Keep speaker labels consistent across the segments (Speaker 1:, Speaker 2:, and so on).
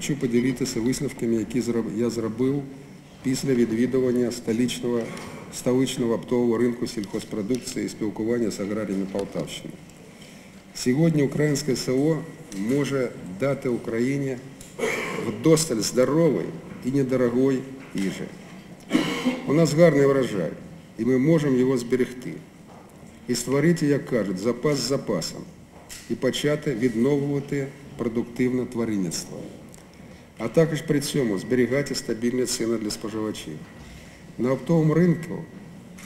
Speaker 1: хочу поділитися висновками, які я зробив після відвідування столичного, столичного оптового ринку сільхозпродукції і спілкування з аграріями Полтавщини. Сьогодні українське село може дати Україні вдосталь здорової і недорогої їжі. У нас гарний врожай, і ми можемо його зберегти. І створити, як кажуть, запас з запасом і почати відновлювати продуктивне тваринництво. А також при цьому зберігати стабільні ціни для споживачів. На оптовому ринку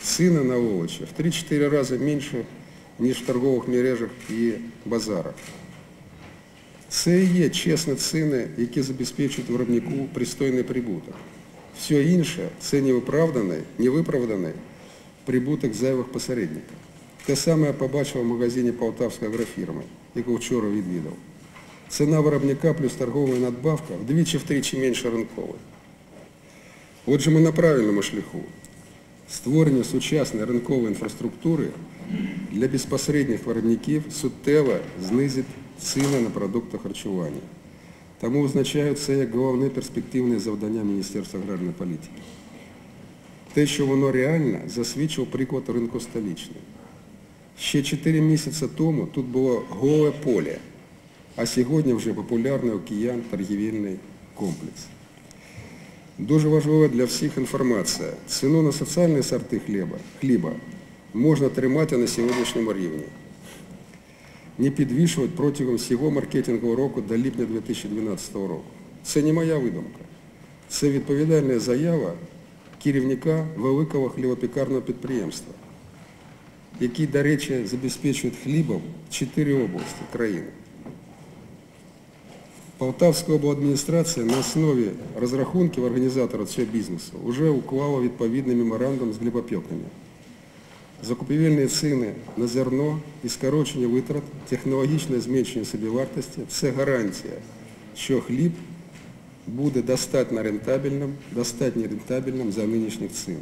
Speaker 1: ціни на овочі в 3-4 рази менше, ніж в торгових мережах і базарах. Це і є чесні ціни, які забезпечують виробнику пристойний прибуток. Все інше це невиправданий, невиправданий прибуток зайвих посередників. Те саме я побачив в магазині Полтавської агрофірми, яку вчора відвідав. Ціна виробника плюс торгова надбавка вдвічі-втричі менше ринкової. Отже, ми на правильному шляху. Створення сучасної ринкової інфраструктури для безпосередніх виробників суттєво знизить ціни на продукти харчування. Тому визначаю це як головне перспективне завдання Міністерства аграрної політики. Те, що воно реально, засвідчив приклад ринку столичний. Ще 4 місяці тому тут було голе поле, а сьогодні вже популярний у киян торгівельний комплекс. Дуже важлива для всіх інформація. Ціну на соціальні сорти хліба, хліба можна тримати на сьогоднішньому рівні. Не підвішувати протягом всього маркетингового року до липня 2012 року. Це не моя видумка. Це відповідальна заява керівника великого хлібопікарного підприємства, який, до речі, забезпечує хлібом чотири області країни. Полтавська обладміністрація на основі розрахунків організатора цього бізнесу вже уклала відповідний меморандум з хлібопеками. Закупівельні ціни на зерно і скорочення витрат, технологічне зменшення собівартості – це гарантія, що хліб буде достатньо рентабельним, достатньо рентабельним за нинішніх цін.